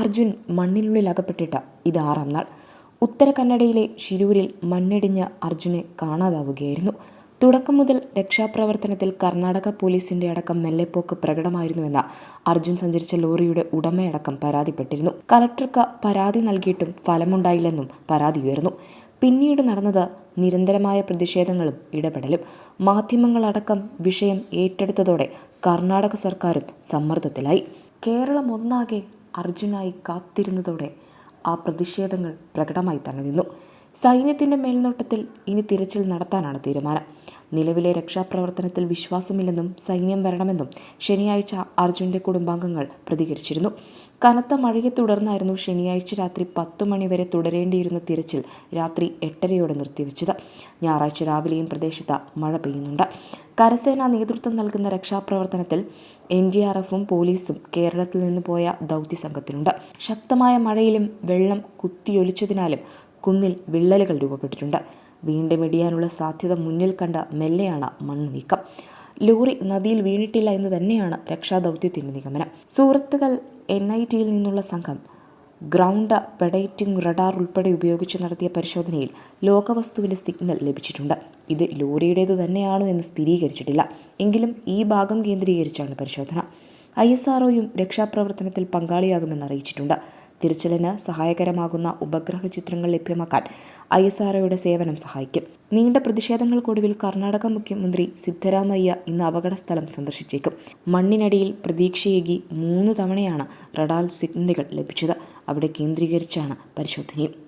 അർജുൻ മണ്ണിനുള്ളിൽ അകപ്പെട്ടിട്ട ഇത് ആറാം നാൾ. ഉത്തര കന്നഡയിലെ ശിരൂരിൽ മണ്ണിടിഞ്ഞ അർജുനെ കാണാതാവുകയായിരുന്നു. തുടക്കം മുതൽ രക്ഷാപ്രവർത്തനത്തിൽ കർണാടക പോലീസിന്റെ അടക്കം മെല്ലെപ്പോക്ക് പ്രകടമായിരുന്നുവെന്ന അർജുൻ സഞ്ചരിച്ച ലോറിയുടെ ഉടമയടക്കം പരാതിപ്പെട്ടിരുന്നു. കലക്ടർക്ക് പരാതി നൽകിയിട്ടും ഫലമുണ്ടായില്ലെന്നും പരാതി ഉയർന്നു. പിന്നീട് നടന്നത് നിരന്തരമായ പ്രതിഷേധങ്ങളും ഇടപെടലും. മാധ്യമങ്ങളടക്കം വിഷയം ഏറ്റെടുത്തതോടെ കർണാടക സർക്കാരും സമ്മർദ്ദത്തിലായി. കേരളം ഒന്നാകെ അർജുനായി കാത്തിരുന്നതോടെ ആ പ്രതിഷേധങ്ങൾ പ്രകടമായി തന്നെ നിന്നു സൈന്യത്തിന്റെ മേൽനോട്ടത്തിൽ ഇനി തിരച്ചിൽ നടത്താനാണ് തീരുമാനം. നിലവിലെ രക്ഷാപ്രവർത്തനത്തിൽ വിശ്വാസമില്ലെന്നും സൈന്യം വരണമെന്നും ശനിയാഴ്ച അർജുന്റെ കുടുംബാംഗങ്ങൾ പ്രതികരിച്ചിരുന്നു. കനത്ത മഴയെ തുടർന്നായിരുന്നു ശനിയാഴ്ച രാത്രി പത്തു മണിവരെ തുടരേണ്ടിയിരുന്ന തിരച്ചിൽ രാത്രി എട്ടരയോടെ നിർത്തിവെച്ചത്. ഞായറാഴ്ച രാവിലെയും പ്രദേശത്ത് മഴ പെയ്യുന്നുണ്ട്. കരസേന നേതൃത്വം നൽകുന്ന രക്ഷാപ്രവർത്തനത്തിൽ എൻ ഡി ആർ എഫും പോലീസും കേരളത്തിൽ നിന്ന് പോയ ദൗത്യ സംഘത്തിലുണ്ട് ശക്തമായ മഴയിലും വെള്ളം കുത്തിയൊലിച്ചതിനാലും കുന്നിൽ വിള്ളലുകൾ രൂപപ്പെട്ടിട്ടുണ്ട്. വീണ്ടും ഇടിയാനുള്ള സാധ്യത മുന്നിൽ കണ്ട മെല്ലെയാണ് മണ്ണ് നീക്കം ലോറി നദിയിൽ വീണിട്ടില്ല എന്ന് തന്നെയാണ് രക്ഷാദൗത്യത്തിന്റെ നിഗമനം. സുഹൃത്തുക്കൾ എൻ ഐ ടിയിൽ നിന്നുള്ള സംഘം ഗ്രൗണ്ട് പെഡൈറ്റിംഗ് റഡാർ ഉൾപ്പെടെ ഉപയോഗിച്ച് നടത്തിയ പരിശോധനയിൽ ലോകവസ്തുവിന്റെ സിഗ്നൽ ലഭിച്ചിട്ടുണ്ട്. ഇത് ലോറിയുടേതു തന്നെയാണോ എന്ന് സ്ഥിരീകരിച്ചിട്ടില്ല. എങ്കിലും ഈ ഭാഗം കേന്ദ്രീകരിച്ചാണ് പരിശോധന. ഐ എസ് ആർഒയും രക്ഷാപ്രവർത്തനത്തിൽ പങ്കാളിയാകുമെന്ന് അറിയിച്ചിട്ടുണ്ട്. തിരച്ചിലിന് സഹായകരമാകുന്ന ഉപഗ്രഹ ചിത്രങ്ങൾ ലഭ്യമാക്കാൻ ഐ എസ് ആർഒയുടെ സേവനം സഹായിക്കും. നീണ്ട പ്രതിഷേധങ്ങൾക്കൊടുവിൽ കർണാടക മുഖ്യമന്ത്രി സിദ്ധരാമയ്യ ഇന്ന് അപകടസ്ഥലം സന്ദർശിച്ചേക്കും. മണ്ണിനടിയിൽ പ്രതീക്ഷയേകി മൂന്ന് തവണയാണ് റഡാൽ സിഗ്നലുകൾ ലഭിച്ചത്. അവിടെ കേന്ദ്രീകരിച്ചാണ് പരിശോധനയും.